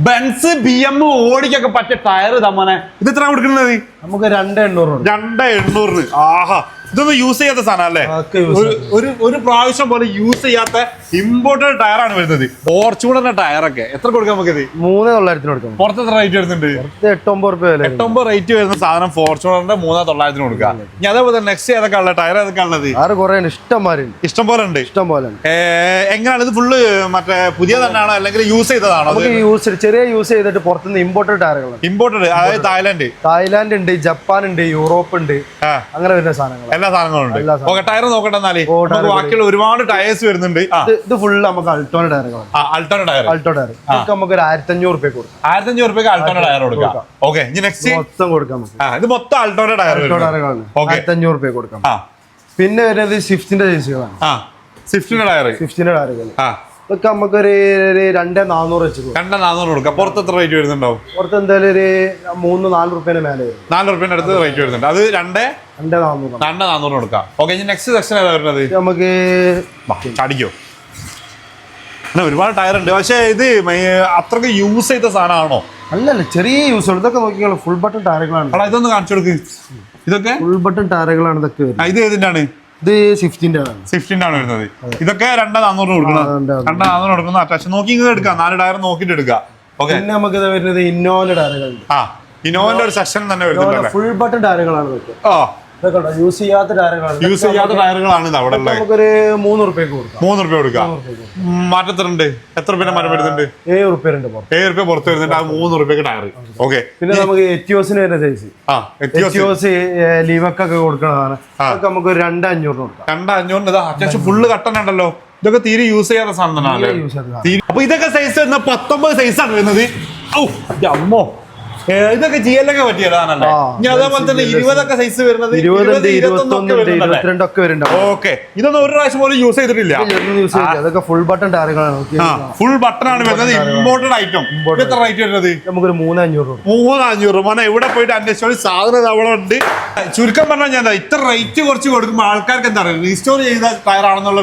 Benz B M ഓടിക്കൊക്കെ പറ്റിയ tyre തമ്മനെ ഇത് എത്ര കൊടുക്കുന്നത്? നമുക്ക് രണ്ട് എണ്ണൂറ് രണ്ട് എണ്ണൂറിന് ആഹാ. ഇതൊന്നും യൂസ് ചെയ്യാത്ത സാധനം അല്ലേ ഒരു ഒരു പ്രാവശ്യം പോലെ യൂസ് ചെയ്യാത്ത ഇമ്പോർട്ടഡ് ടയർ ആണ് വരുന്നത്. ഫോർച്യൂണറിന്റെ ടയറൊക്കെ എത്ര കൊടുക്കാൻ നമുക്ക് മൂന്ന് തൊള്ളായിരത്തിന് കൊടുക്കാം. പുറത്ത് എത്ര റേറ്റ് വരുന്നുണ്ട്? എട്ടൊമ്പത് റുപ്യ എട്ടൊമ്പത് റേറ്റ് വരുന്ന സാധനം ഫോർച്യൂണറിന്റെ മൂന്നാം തൊള്ളായിരത്തിന് കൊടുക്കുക ഇനി അതേപോലെ നെക്സ്റ്റ് ഏതൊക്കെ ഉള്ള ടയർ ഏതൊക്കെ ഉള്ളത്? ആറ് കുറെ ഉണ്ട്. ഇഷ്ടംമാരുണ്ട് ഇഷ്ടം പോലെ ഉണ്ട്? ഇഷ്ടം പോലെ എങ്ങനെയാണ് ഇത് ഫുള്ള് മറ്റേ പുതിയ തന്നെയാണോ അല്ലെങ്കിൽ യൂസ് ചെയ്തതാണോ യൂസ് ചെറിയ യൂസ് ചെയ്തിട്ട് പുറത്തുനിന്ന് ഇമ്പോർട്ടഡ് ടയറുകൾ ഇമ്പോർട്ടഡ് അതായത് തായ്ലാന്റ് തായ്ലാന്റ് ഉണ്ട് ജപ്പാൻ ഉണ്ട് യൂറോപ്പ് ഉണ്ട്. അങ്ങനെ വരുന്ന സാധനങ്ങൾ എല്ലാ സാധനങ്ങളും. ഉണ്ട് ഓക്കെ ടയർ നോക്കട്ടെ എന്നാൽ. ബാക്കിയുള്ള ഒരുപാട് ടയേഴ്സ് വരുന്നുണ്ട്. ഇത് ഫുൾ നമുക്ക് അൾട്ടോണ ടയറുകളാണ്. അൾട്ടോണ ടയർ അൾട്ടോ ടയർ നമുക്ക് ഒരു ആയിരത്തി അഞ്ഞൂറ് റുപ്യ കൊടുക്കാം. ആയിരത്തി അഞ്ഞൂറ് രൂപയ്ക്ക് അൾട്ടോണ ടയർ കൊടുക്കാം. ഓക്കെ ഇനി നെക്സ്റ്റ് മൊത്തം കൊടുക്കാം ഇത് മൊത്തം അൾട്ടോണ ടയർ അൾട്ടോ ടയറുകളാണ്. ഓക്കെ. ആയിരത്തി അഞ്ഞൂറ് റുപ്യ കൊടുക്കാം പിന്നെ വരുന്നത് സ്വിഫ്റ്റിന്റെ ചേച്ചികളാണ് ആ സ്വിഫ്റ്റിന്റെ ടയർ സ്വിഫ്റ്റിന്റെ ടയറുകൾ ഇതൊക്കെ നമുക്കൊരു ഒരു രണ്ട് നാനൂറ് വെച്ച് രണ്ട് നാനൂറ് കൊടുക്കാം. പുറത്ത് എത്ര റേറ്റ് വരുന്നുണ്ടാവും? പുറത്ത് എന്തായാലും ഒരു മൂന്ന് നാല് റുപ്യേന്റെ മേലെ വരും. നാല് റുപ്യേന്റെ അടുത്ത് റേറ്റ് വരുന്നുണ്ട്. അത് രണ്ട് രണ്ട് നാനൂറ് രണ്ട് നാനൂറ് കൊടുക്കാം. ഓക്കെ ഇനി നെക്സ്റ്റ് സെക്ഷൻ ഏതാ വരുന്നത്? നമുക്ക് അടിക്കോ ഒരുപാട് ടയർ ഉണ്ട്. പക്ഷേ ഇത് അത്രയ്ക്ക് യൂസ് ചെയ്ത സാധനമാണോ? അല്ലല്ല ചെറിയ യൂസ് ഇതൊക്കെ നോക്കിയാൽ ഫുൾ ബട്ടൺ ടയറുകളാണ് ഇതൊന്ന് കാണിച്ചു കൊടുക്ക്. ഇതൊക്കെ? ഫുൾ ബട്ടൺ ടയറുകളാണ് ഇതൊക്കെ ഇത് ഏതിന്റെ ആണ് ഇത് സ്വിഫ്റ്റിന്റെ ആണ് സ്വിഫ്റ്റിന്റെ ആണ് വരുന്നത്. ഇതൊക്കെ രണ്ട് നാനൂറ് കൊടുക്കണം. ആ, നാന്നൂറ് രണ്ട് കൊടുക്കുന്ന അറ്റാച്ച് നോക്കി ഇങ്ങനെ എടുക്കാം. നാല് ടയർ നോക്കിട്ട് എടുക്കാം ഓക്കെ പിന്നെ നമുക്ക് വരുന്നത് ഇന്നോവന്റെ ടയറുകളുണ്ട്. ആ ഇന്നോവന്റെ ഒരു സെക്ഷൻ തന്നെ വരുന്നുണ്ട് ഫുൾ ബട്ടൺ ടയറുകളാണ് ആ. യൂസ് ചെയ്യാത്ത ടയറുകളാണ് യൂസ് ചെയ്യാത്ത ടയറുകളാണ് ഇത് അവിടെ നമുക്കൊരു മൂന്ന് റുപ്യക്ക് കൊടുക്കാം. മൂന്ന് റുപ്യ കൊടുക്കാം. മാറ്റത്തിനുണ്ട്. എത്ര റുപ്യ മാറ്റം വരുന്നുണ്ട്? ഏഴ് റുപ്യ ഉണ്ട് പുറത്ത്. ഏഴ് റുപ്യ പുറത്ത് വരുന്നുണ്ട്. ആ മൂന്ന് റുപ്യക്ക് ടയർ ഓക്കെ പിന്നെ നമുക്ക് എറ്റിയോസിന് വരുന്ന സൈസ് എറ്റിയോസ്. ലീവക്കൊക്കെ കൊടുക്കണതാണ്. അതൊക്കെ നമുക്ക് ഒരു രണ്ട് അഞ്ഞൂറിന് കൊടുക്കാം. രണ്ട് അഞ്ഞൂറിന് ഇതാ അത്യാവശ്യം ഫുള്ള് കട്ടണുണ്ടല്ലോ ഇതൊക്കെ തീരെ യൂസ് ചെയ്യാത്ത സാധനം അപ്പൊ ഇതൊക്കെ സൈസ് വരുന്ന പത്തൊമ്പത് സൈസ് ആണ് വരുന്നത്. ഔ, അമ്മോ. ഇതൊക്കെ ജി എൽ ഒക്കെ പറ്റിയതാണല്ലേ? ഇനി അതേപോലെ തന്നെ ഇരുപതൊക്കെ സൈസ് വരുന്നത് ഇരുപത് ഇരുപത്തൊന്നുണ്ട് ഒക്കെ വരുന്നുണ്ട്. ഓക്കെ. ഇതൊന്നും ഒരു പ്രാവശ്യം പോലും യൂസ് ചെയ്തിട്ടില്ല. യൂസ് അതൊക്കെ ഫുൾ ബട്ടൺ നോക്കി ഫുൾ ബട്ടൺ ആണ് വരുന്നത്. ഇമ്പോർട്ടഡ് ഐറ്റം എത്ര റേറ്റ് വരുന്നത്? നമുക്കൊരു മൂന്നഞ്ഞൂറ് മൂന്നഞ്ഞൂറ് മോനെ എവിടെ പോയിട്ട് അന്വേഷിച്ചോളി സാധനം അവിടെ ഉണ്ട്. ചുരുക്കം പറഞ്ഞാൽ ഞാൻ ഇത്ര റേറ്റ് കുറച്ച് കൊടുക്കുമ്പോൾ ആൾക്കാർക്ക് എന്താ പറയുക റീസ്റ്റോർ ചെയ്ത ടയർ ആണെന്നുള്ള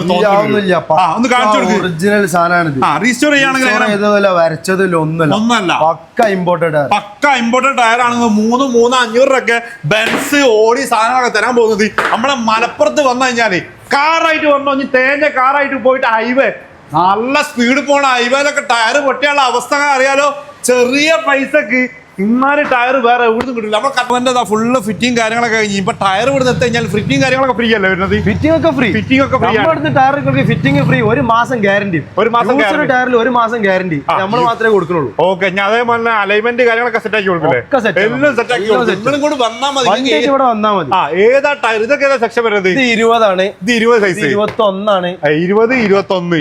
ഒന്ന് കാണിച്ചു കൊടുക്ക്. ഒറിജിനൽ സാധനമാണ് റീസ്റ്റോർ ചെയ്യുകയാണെങ്കിൽ വരച്ചതില്ല ഒന്നുമില്ല. ഒന്നല്ല. പക്ക ഇമ്പോർട്ടഡ് പക്ക ഇമ്പോർട്ടന്റ് ടയർ ആണെങ്കിൽ മൂന്ന് മൂന്ന് അഞ്ഞൂറിനൊക്കെ ബെൻസ് ഓടി സാധനങ്ങളൊക്കെ തരാൻ പോകുന്നത്. നമ്മളെ മലപ്പുറത്ത് വന്നു കഴിഞ്ഞാൽ കാറായിട്ട് വന്നു. കഴിഞ്ഞ് തേഞ്ഞ കാറായിട്ട് പോയിട്ട് ഹൈവേ നല്ല സ്പീഡ് പോണ ഹൈവേയിലൊക്കെ ടയർ പൊട്ടിയുള്ള അവസ്ഥ അറിയാലോ? ചെറിയ പൈസക്ക് ഇന്നാൽ ടയർ വേറെ എവിടുന്ന് കിട്ടില്ല. നമ്മുടെ കട്ടവന്റെ ഫുള്ള് ഫിറ്റിംഗ് കാര്യങ്ങളൊക്കെ കഴിഞ്ഞ്. ഇപ്പൊ ടയർ ഇവിടെ എത്തി കഴിഞ്ഞാൽ ഫിറ്റിംഗ് കാര്യങ്ങളൊക്കെ ഫ്രീ അല്ലേ വരുന്നത്? ഫിറ്റിംഗ് ഒക്കെ ഫ്രീ ഫിറ്റിംഗ് ഒക്കെ ഫ്രീ നമ്മുടെ ടയറുകൾക്ക് ഫിറ്റിംഗ് ഫ്രീ ഒരു മാസം ഗ്യാരണ്ടി ഒരു മാസം. ടയറിൽ ഒരു മാസം ഗ്യാരണ്ടി നമ്മൾ മാത്രമേ കൊടുക്കുന്നുള്ളൂ. ഓക്കെ ഞാൻ അതേപോലെ തന്നെ അലൈൻമെന്റ് കാര്യങ്ങളൊക്കെ സെറ്റ് ആക്കി കൊടുക്കില്ലേ. എല്ലാം സെറ്റ് ആക്കി കൊടുക്കും. കൂടി വന്നാൽ മതി. ഇവിടെ വന്നാൽ മതി. ആ ഏതാ ടയർ ഇതൊക്കെ ഏതാ സെക്ഷൻ വരുന്നത്? ഇത് ഇരുപതാണ്. ഇത് ഇരുപത് സൈസ് ഇരുപത്തി ഒന്നാണ് ഇരുപത് ഇരുപത്തി ഒന്ന്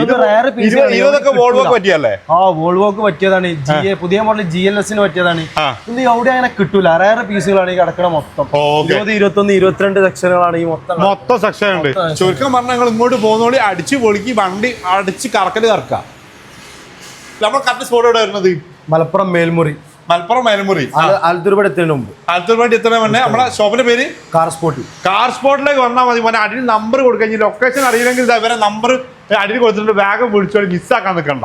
ഇരുപതൊക്കെ വോൾവോക്ക്. പറ്റിയല്ലേ ആ വോൾവോക്ക് പറ്റിയതാണ്. പുതിയ മോഡൽ ജി എൽ എസിന് പറ്റിയതാണ്. ഇത് എവിടെ അങ്ങനെ കിട്ടൂല. റേറെ പീസുകളാണ് ഈ കിടക്കണ മൊത്തം. ഇരുപത് ഇരുപത്തൊന്ന് ഇരുപത്തിരണ്ട് സെക്ഷനുകളാണ് ഈ മൊത്തം മൊത്തം സെക്ഷൻ ഉണ്ട്. ചുരുക്കം പറഞ്ഞാൽ നിങ്ങൾ ഇങ്ങോട്ട് പോകുന്നോളി അടിച്ച് പൊളിക്ക് വണ്ടി അടിച്ച് കറക്കൽ കറക്കാം. നമ്മൾ കറക്റ്റ് സ്പോട്ട് എവിടെ വരുന്നത്? മലപ്പുറം മേൽമുറി. മലപ്പുറം മേൽമുറി. ആലത്തൂർപടി എത്തുന്നതിന് മുമ്പ്. ആലത്തൂർ എത്തുന്ന മുന്നേ നമ്മുടെ ഷോപ്പിന്റെ പേര്? കാർ സ്പോട്ടി കാർ സ്പോട്ടിലേക്ക് വന്നാൽ മതി. മോനെ അടിയിൽ നമ്പർ കൊടുക്കുക ലൊക്കേഷൻ അറിയില്ലെങ്കിൽ ഇതാ ഇവരെ നമ്പർ അടിയിൽ കൊടുത്തിട്ടുണ്ട്. വേഗം വിളിച്ചോളി. മിസ്സാക്കാൻ നിൽക്കണ്ട